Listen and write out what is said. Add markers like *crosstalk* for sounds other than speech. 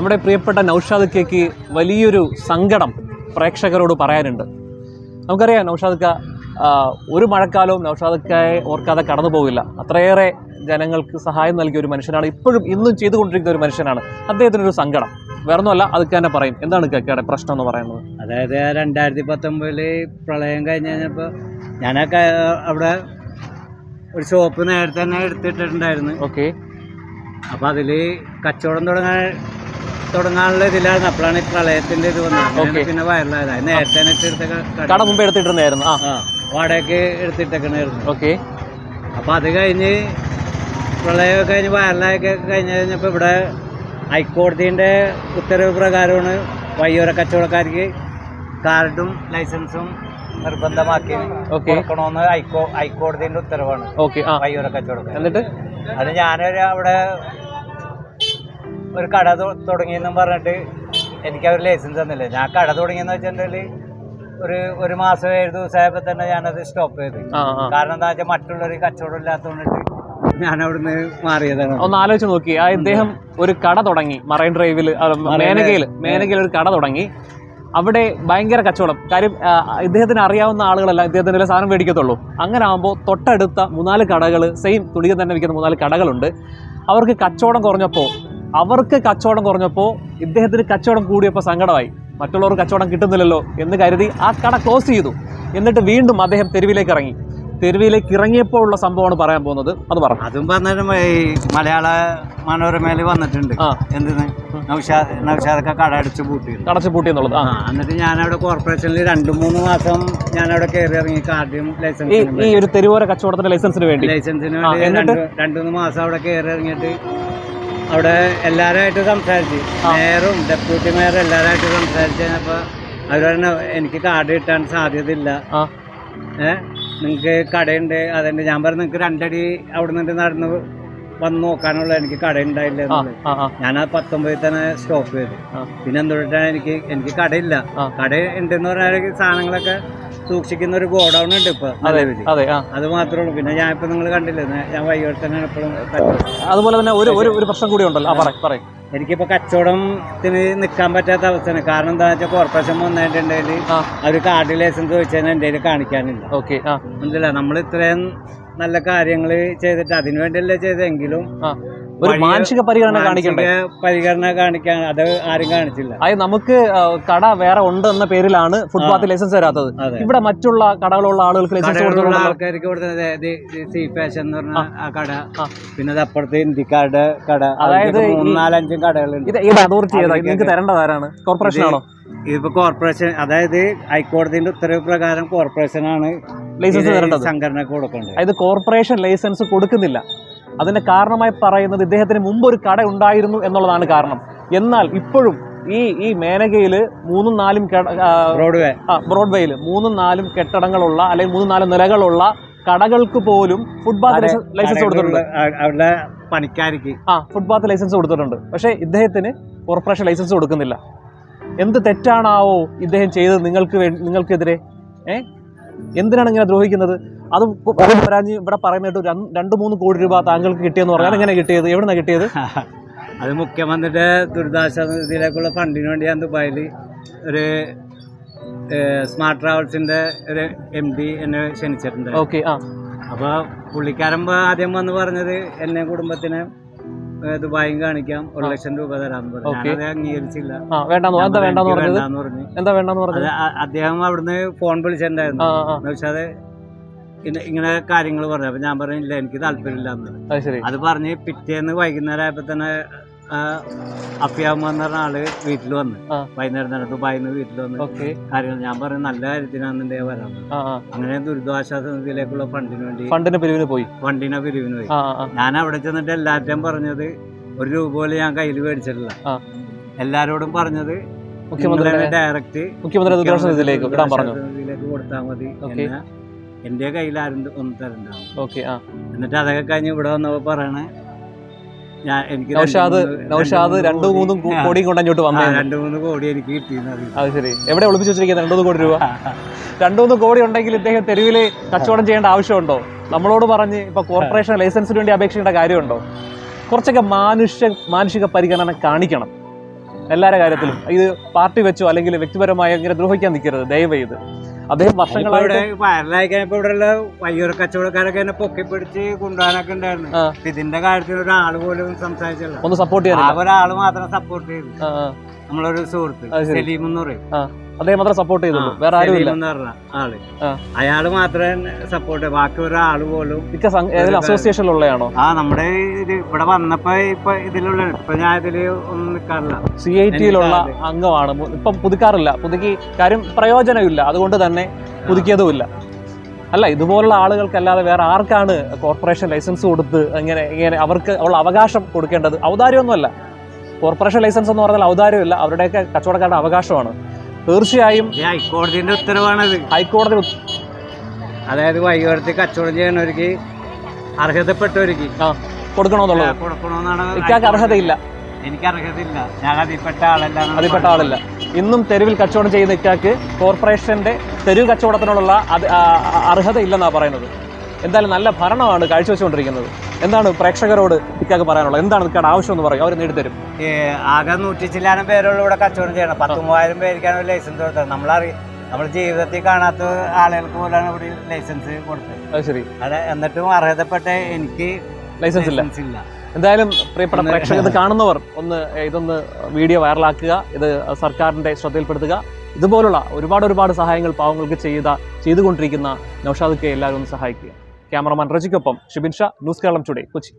നമ്മുടെ പ്രിയപ്പെട്ട നൗഷാദ് കേക്ക് വലിയൊരു സങ്കടം പ്രേക്ഷകരോട് പറയാനുണ്ട്. നമുക്കറിയാം നൗഷാദ് ക ഒരു മഴക്കാലവും നൗഷാദ് കയെ ഓർക്കാതെ കടന്നു പോകില്ല. അത്രയേറെ ജനങ്ങൾക്ക് സഹായം നൽകിയ ഒരു മനുഷ്യനാണ് ഇപ്പോഴും ഇന്നും ചെയ്തുകൊണ്ടിരിക്കുന്ന ഒരു മനുഷ്യനാണ്. അദ്ദേഹത്തിനൊരു സങ്കടം. വേറൊന്നുമല്ല അത് തന്നെ പറയും. എന്താണ് കക്കയുടെ പ്രശ്നം എന്ന് പറയുന്നത്? അതായത് രണ്ടായിരത്തി പത്തൊമ്പതിൽ പ്രളയം കഴിഞ്ഞ് കഴിഞ്ഞപ്പോൾ ഞാനൊക്കെ അവിടെ ഒരു ഷോപ്പ് നേരത്തെ തന്നെ എടുത്തിട്ടുണ്ടായിരുന്നു ഓക്കെ. അപ്പോൾ അതിൽ കച്ചവടം തുടങ്ങാൻ തുടങ്ങാനുള്ള ഇതിലാണ് അപ്പോഴാണ് ഈ പ്രളയത്തിന്റെ ഇത് വന്നത്. പിന്നെ വയറിലായത് നേരത്തെ കട മുമ്പ് എടുത്തിട്ടുണ്ടായിരുന്നു ആ. വാടകയ്ക്ക് എടുത്തിട്ടേക്കണായിരുന്നു. ഓക്കെ അപ്പൊ അത് കഴിഞ്ഞ് പ്രളയമൊക്കെ കഴിഞ്ഞ് വയറിലായൊക്കെ കഴിഞ്ഞ് കഴിഞ്ഞപ്പോ ഇവിടെ ഹൈക്കോടതിന്റെ ഉത്തരവ് പ്രകാരമാണ് വയ്യോര കച്ചവടക്കാർക്ക് കാർഡും ലൈസൻസും നിർബന്ധമാക്കി കൊടുക്കണമെന്ന് ഹൈക്കോ ഹൈക്കോടതിന്റെ ഉത്തരവാണ് വയ്യോര കച്ചവടക്കാർ എന്നിട്ട്? അത് ഞാനൊരു അവിടെ ഒരു കട തുടങ്ങിയെന്നും പറഞ്ഞിട്ട് എനിക്ക് അവർ ലൈസൻസ് തന്നില്ല. ഞാൻ കട തുടങ്ങിയെന്ന് വെച്ചിട്ടുണ്ടെങ്കിൽ ഒരു ഒരു മാസം ഏഴ് ദിവസമായപ്പോൾ തന്നെ ഞാനത് സ്റ്റോപ്പ് ചെയ്ത്. കാരണം എന്താ വെച്ചാൽ മറ്റുള്ളവർ കച്ചവടം ഇല്ലാത്തതുകൊണ്ടിട്ട് ഞാൻ അവിടുന്ന് മാറിയതാണ്. ഒന്ന് ആലോചിച്ച് നോക്കി. ആ ഇദ്ദേഹം ഒരു കട തുടങ്ങി. മറൈൻ ഡ്രൈവിൽ മേനകയിൽ മേനകയിൽ ഒരു കട തുടങ്ങി. അവിടെ ഭയങ്കര കച്ചവടം. കാര്യം ഇദ്ദേഹത്തിന് അറിയാവുന്ന ആളുകളല്ല. ഇദ്ദേഹത്തിന്റെ സാധനം മേടിക്കത്തുള്ളൂ. അങ്ങനെ ആകുമ്പോൾ തൊട്ടടുത്ത മൂന്നാൽ കടകൾ സെയിം തുണികൾ തന്നെ വിൽക്കുന്ന മൂന്നാൽ കടകളുണ്ട്. അവർക്ക് കച്ചവടം കുറഞ്ഞപ്പോൾ അവർക്ക് കച്ചവടം കുറഞ്ഞപ്പോൾ ഇദ്ദേഹത്തിന് കച്ചവടം കൂടിയപ്പോൾ സങ്കടമായി. മറ്റുള്ളവർ കച്ചവടം കിട്ടുന്നില്ലല്ലോ എന്ന് കരുതി ആ കട ക്ലോസ് ചെയ്തു. എന്നിട്ട് വീണ്ടും അദ്ദേഹം തെരുവിലേക്ക് ഇറങ്ങി. തെരുവിലേക്ക് ഇറങ്ങിയപ്പോൾ ഉള്ള സംഭവമാണ് പറയാൻ പോകുന്നത്. അത് പറഞ്ഞു അതും പറഞ്ഞാലും ഈ മലയാള മനോരമയിൽ വന്നിട്ടുണ്ട്. എന്തിന്? നൗഷാദ് നൗഷാദൊക്കെ കട അടച്ചു പൂട്ടി അടച്ചു പൂട്ടി എന്നുള്ളത് എന്നിട്ട് ഞാനവിടെ കോർപ്പറേഷനിൽ രണ്ട് മൂന്ന് മാസം ഞാനവിടെ കയറി ഇറങ്ങി കാർഡും ലൈസൻസ് ഈ ഒരു തെരുവോര കച്ചവടത്തിന്റെ ലൈസൻസിന് വേണ്ടി. ലൈസൻസിന് വേണ്ടി രണ്ട് മൂന്ന് മാസം അവിടെ കയറി ഇറങ്ങിയിട്ട് അവിടെ എല്ലാവരുമായിട്ട് സംസാരിച്ച്. മേയറും ഡെപ്യൂട്ടി മേയറും എല്ലാവരുമായിട്ട് സംസാരിച്ച് കഴിഞ്ഞപ്പോൾ അവർ പറഞ്ഞു എനിക്ക് കാർഡ് കിട്ടാൻ സാധ്യതയില്ല. ഇല്ല ഏ? നിങ്ങൾക്ക് കടയുണ്ട്. അതുണ്ട് ഞാൻ പറഞ്ഞു നിങ്ങൾക്ക് രണ്ടടി അവിടെ നിന്ന് നടന്ന് വന്ന് നോക്കാനുള്ള എനിക്ക് കട ഉണ്ടായില്ല ആ ആ ആ. ഞാൻ ആ പത്തൊമ്പതിൽ തന്നെ സ്റ്റോപ്പ് ചെയ്തു. പിന്നെ എന്തുകൊണ്ടാണ് എനിക്ക് എനിക്ക് കടയില്ല. കട ഉണ്ടെന്ന് പറഞ്ഞാൽ സാധനങ്ങളൊക്കെ സൂക്ഷിക്കുന്ന ഒരു ഗോഡൗൺ ഉണ്ട് ഇപ്പൊ അതെ അതെ മാത്രമേ ഉള്ളൂ. പിന്നെ ഞാൻ ഇപ്പൊ നിങ്ങൾ കണ്ടില്ലേ ഞാൻ- വൈകിട്ട് തന്നെ എപ്പോഴും അതുപോലെ തന്നെ ഒരു ഒരു പ്രശ്നം കൂടി ഉണ്ടല്ലോ. പറയും എനിക്കിപ്പോ കച്ചവടത്തിന് നിൽക്കാൻ പറ്റാത്ത അവസ്ഥയാണ്. കാരണം എന്താ വെച്ചാൽ കോർപ്പറേഷൻ വന്നിട്ടുണ്ടെങ്കിൽ അവർ അവർ കാർഡ് ലൈസൻസ് ചോദിച്ചാൽ എന്റെ കയ്യിൽ കാണിക്കാനില്ല. ഓക്കെ ആ. മനസ്സിലാ നമ്മൾ ഇത്രയും നല്ല കാര്യങ്ങൾ ചെയ്തിട്ട് അതിനുവേണ്ടിയല്ലേ ചെയ്തെങ്കിലും ഒരു മാനസിക പരിഗണന കാണിക്കണ്ടേ? പരിഗണന കാണിക്കാൻ അത് ആരും കാണിച്ചില്ല. അതായത് നമുക്ക് കട വേറെ ഉണ്ട് എന്ന പേരിലാണ് ഫുട്പാത്ത് ലൈസൻസ് തരാത്തത് ഇവിടെ മറ്റുള്ള കടകളുള്ള ആളുകൾക്ക് ലൈസൻസ് ആൾക്കാർക്ക് കൊടുത്തത് സി ഫാഷൻ എന്ന് പറഞ്ഞ ആ. കട. പിന്നെ അത് അപ്പുറത്തെ ഇന്ത്യക്കാരുടെ കട. അതായത് നാലഞ്ചും കടകളുണ്ട്. ഇത് ഏത് അതോറിറ്റി ഏതാ? നിങ്ങൾക്ക് തരേണ്ടത് ആരാണ്? കോർപ്പറേഷൻ ആണോ? ഇതിപ്പോ കോർപ്പറേഷൻ അതായത് ഹൈക്കോടതിന്റെ ഉത്തരവ് പ്രകാരം കോർപ്പറേഷൻ ആണ് ലൈസൻസ് സംഘടനക്ക് കൊടുക്കേണ്ടത്. അതായത് കോർപ്പറേഷൻ ലൈസൻസ് കൊടുക്കുന്നില്ല. അതിന്റെ കാരണമായി പറയുന്നത് ഇദ്ദേഹത്തിന് മുമ്പ് ഒരു കട ഉണ്ടായിരുന്നു എന്നുള്ളതാണ് കാരണം. എന്നാൽ ഇപ്പോഴും ഈ ഈ മേനകയിൽ മൂന്നും നാലും ബ്രോഡ്വേ ആ, ബ്രോഡ്വേയിൽ മൂന്നും നാലും കെട്ടിടങ്ങളുള്ള അല്ലെങ്കിൽ മൂന്നും നാല് നിലകളുള്ള കടകൾക്ക് പോലും ഫുട്പാത്ത് ലൈസൻസ് കൊടുത്തിട്ടുണ്ട്. അവരുടെ പണിക്കാർക്ക് ആ ഫുട്പാത്ത് ലൈസൻസ് കൊടുത്തിട്ടുണ്ട്. പക്ഷേ ഇദ്ദേഹത്തിന് കോർപ്പറേഷൻ ലൈസൻസ് കൊടുക്കുന്നില്ല. എന്ത് തെറ്റാണാവോ ഇദ്ദേഹം ചെയ്തത് നിങ്ങൾക്ക് വേണ്ടി നിങ്ങൾക്കെതിരെ? ഏ? എന്തിനാണ് ഇങ്ങനെ ദ്രോഹിക്കുന്നത്? അത് പരാജയം ഇവിടെ പറയുന്നിട്ട് രണ്ട് മൂന്ന് കോടി രൂപ താങ്കൾക്ക് കിട്ടിയെന്ന് പറഞ്ഞാൽ എങ്ങനെ കിട്ടിയത്? എവിടുന്നാണ് കിട്ടിയത്? *laughs* അത് മുഖ്യമന്ത്രിയുടെ ദുരിതാശ്വാസ നിധിയിലേക്കുള്ള ഫണ്ടിന് വേണ്ടി ഞാൻ ദുബായിൽ ഒരു സ്മാർട്ട് ട്രാവൽസിന്റെ ഒരു എം ഡി എന്നെ ക്ഷണിച്ചിട്ടുണ്ട്. ഓക്കെ ആ. അപ്പോൾ പുള്ളിക്കാരൻ ആദ്യം വന്ന് പറഞ്ഞത് എന്നെ കുടുംബത്തിന് ദുബായും കാണിക്കാം ഒരു ലക്ഷം രൂപ തരാന്ന് പറഞ്ഞു. അംഗീകരിച്ചില്ല. വേണ്ടാന്ന് എന്താ പറഞ്ഞു, വേണ്ടാന്ന് പറഞ്ഞു. എന്താ അ- അദ്ദേഹം അവിടുന്ന് ഫോൺ വിളിച്ചിട്ടുണ്ടായിരുന്നു. പക്ഷെ അത് ഇങ്ങനെ കാര്യങ്ങൾ പറഞ്ഞു. അപ്പൊ ഞാൻ പറഞ്ഞില്ല എനിക്ക് താല്പര്യമില്ല എന്ന് അത് പറഞ്ഞ് പിറ്റേന്ന് വൈകുന്നേരം ആയപ്പോ തന്നെ അഫിയാമ്മ എന്ന് പറഞ്ഞ ആൾ വീട്ടിൽ വന്ന്. വൈകുന്നേരം തന്നെ ദുബായിൽ നിന്ന് വീട്ടിൽ വന്ന് കാര്യങ്ങൾ ഞാൻ പറഞ്ഞു നല്ല കാര്യത്തിനാണെന്നുണ്ടേ വരാം അങ്ങനെ ദുരിതാശ്വാസ നിധിയിലേക്കുള്ള ഫണ്ടിന് വേണ്ടി ഫണ്ടിന്റെ പിരിവിന് പോയി. ഫണ്ടിന്റെ പിരിവിന് പോയി. ഞാൻ അവിടെ ചെന്നിട്ട് എല്ലാവരുടെയും പറഞ്ഞത് ഒരു രൂപ പോലും ഞാൻ കയ്യിൽ മേടിച്ചിട്ടില്ല. എല്ലാരോടും പറഞ്ഞത് മുഖ്യമന്ത്രി ഡയറക്റ്റ് മുഖ്യമന്ത്രി കൊടുത്താൽ മതി എന്റെ കയ്യിൽ ആരും ഒന്നും തരണ്ടാവും. ഓക്കെ ആ. എന്നിട്ട് അതൊക്കെ കഴിഞ്ഞ് ഇവിടെ വന്നപ്പോൾ പറയണേ ഞാൻ എനിക്ക് നൗഷാദ് നൗഷാദ് രണ്ടു മൂന്നും കോടിയും കൊണ്ട് അങ്ങോട്ട് വന്നേ രണ്ട് മൂന്ന് കോടി എനിക്ക് കിട്ടിയെന്ന് അത് ശരി. എവിടെ ഒളിപ്പിച്ച് വെച്ചിരിക്കുന്നത്? രണ്ടു മൂന്ന് കോടി രൂപ? രണ്ടു മൂന്ന് കോടി ഉണ്ടെങ്കിൽ ഇദ്ദേഹം തെരുവിൽ കച്ചവടം ചെയ്യേണ്ട ആവശ്യമുണ്ടോ? നമ്മളോട് പറഞ്ഞ് ഇപ്പൊ കോർപ്പറേഷൻ ലൈസൻസിന് വേണ്ടി അപേക്ഷിക്കേണ്ട കാര്യമുണ്ടോ? കുറച്ചൊക്കെ മാനുഷ്യ മാനുഷിക പരിഗണന കാണിക്കണം. എല്ലാവരുടെ കാര്യത്തിലും. ഇത് പാർട്ടി വെച്ചോ അല്ലെങ്കിൽ വ്യക്തിപരമായി ഇങ്ങനെ ദ്രോഹിക്കാൻ നിൽക്കരുത്. ദയവ് ചെയ്ത്. അദ്ദേഹം വർഷങ്ങളായിട്ട് ഇവിടെ വയ്യൂർ കച്ചവടക്കാരൊക്കെ എന്നെ പൊക്കി പിടിച്ച് കൊണ്ടുപോകാനൊക്കെ ഉണ്ടായിരുന്നു. ഇതിന്റെ കാര്യത്തിൽ ഒരാൾ പോലും സംസാരിച്ചല്ലോ ഒന്ന് സപ്പോർട്ട് ചെയ്യാൻ ഒരാൾ മാത്രം സപ്പോർട്ട് ചെയ്തു. നമ്മളൊരു സുഹൃത്ത്. സലീം എന്ന് പറയും. അദ്ദേഹം മാത്രം സപ്പോർട്ട് ചെയ്തുള്ളൂ. വേറെ ആരും ഇല്ല ആൾ. അയാൾ മാത്രമേ സപ്പോർട്ട് ബാക്കി ഒരാൾ പോലും മിക്ക അസോസിയേഷനിലുള്ളയാണോ ആ നമ്മുടെ ഇത് ഇവിടെ വന്നപ്പോ ഇപ്പൊ ഇതിലുള്ള ഇപ്പൊ ഞാൻ ഇതിൽ ഒന്നും നിൽക്കാറില്ല സി ഐ ടിയിലുള്ള അംഗമാണ്. ഇപ്പം പുതുക്കാറില്ല. പുതുക്കി കാര്യം പ്രയോജനമില്ല. അതുകൊണ്ട് തന്നെ പുതുക്കിയതുമില്ല. അല്ല ഇതുപോലുള്ള ആളുകൾക്കല്ലാതെ വേറെ ആർക്കാണ് കോർപ്പറേഷൻ ലൈസൻസ് കൊടുത്ത് ഇങ്ങനെ ഇങ്ങനെ അവർക്ക് ഉള്ള അവകാശം കൊടുക്കേണ്ടത്? ഔദാര്യമൊന്നുമല്ല. കോർപ്പറേഷൻ ലൈസൻസ് എന്ന് പറഞ്ഞാൽ ഔദാര്യമില്ല. അവരുടെയൊക്കെ കച്ചവടക്കാരുടെ അവകാശമാണ്. തീർച്ചയായും ഹൈക്കോടതിന്റെ ഉത്തരവാണത്. ഹൈക്കോടതി അതായത് വൈകുന്നേരത്ത് കച്ചവടം ചെയ്യണവർക്ക് അർഹതപ്പെട്ടവർക്ക്. കൊടുക്കണമെന്നുള്ളത് കൊടുക്കണമെന്നാണ് അർഹതയില്ല എനിക്ക് അർഹതയില്ല. ഞാൻ അതിൽപ്പെട്ട ആളല്ല അതിൽപ്പെട്ട ആളല്ല. ഇന്നും തെരുവിൽ കച്ചവടം ചെയ്യുന്ന ഇക്കാക്ക് കോർപ്പറേഷന്റെ തെരുവ് കച്ചവടത്തിനുള്ള ആ, അർഹത ഇല്ലെന്നാണ് പറയുന്നത്. എന്തായാലും നല്ല ഭരണമാണ് കാഴ്ചവെച്ചുകൊണ്ടിരിക്കുന്നത്. എന്താണ് പ്രേക്ഷകരോട് ഇക്കാക്ക് പറയാനുള്ളത്? എന്താണ് നിൽക്കാൻ ആവശ്യം എന്ന് പറയും? അവർ നേടിത്തരും. ആകെ നൂറ്റി ചില്ലാനും പേരുള്ള ഇവിടെ കച്ചവടം ചെയ്യണം. പത്ത് മൂവായിരം പേർക്കാണ് ലൈസൻസ് കൊടുത്തത്. നമ്മളറി നമ്മൾ ജീവിതത്തിൽ കാണാത്ത ആളുകൾക്ക് പോലാണ് ഇവിടെ ലൈസൻസ് കൊടുത്തത്. അത് ശരി. അത് എന്നിട്ടും അർഹതപ്പെട്ട എനിക്ക് ലൈസൻസ് ഇല്ല. എന്തായാലും പ്രിയപ്പെട്ട പ്രേക്ഷകർ ഇത് കാണുന്നവർ ഒന്ന് ഇതൊന്ന് വീഡിയോ വൈറലാക്കുക. ഇത് സർക്കാരിന്റെ ശ്രദ്ധയിൽപ്പെടുത്തുക. ഇതുപോലുള്ള ഒരുപാട് ഒരുപാട് സഹായങ്ങൾ പാവങ്ങൾക്ക് ചെയ്ത ചെയ്തുകൊണ്ടിരിക്കുന്ന നൌഷാദ് കെ എല്ലാവരും ഒന്ന് സഹായിക്കുക. ക്യാമറമാൻ റജിക്കൊപ്പം ഷിബിൻ ഷാ ന്യൂസ് കേരളം ടുഡേ കൊച്ചി.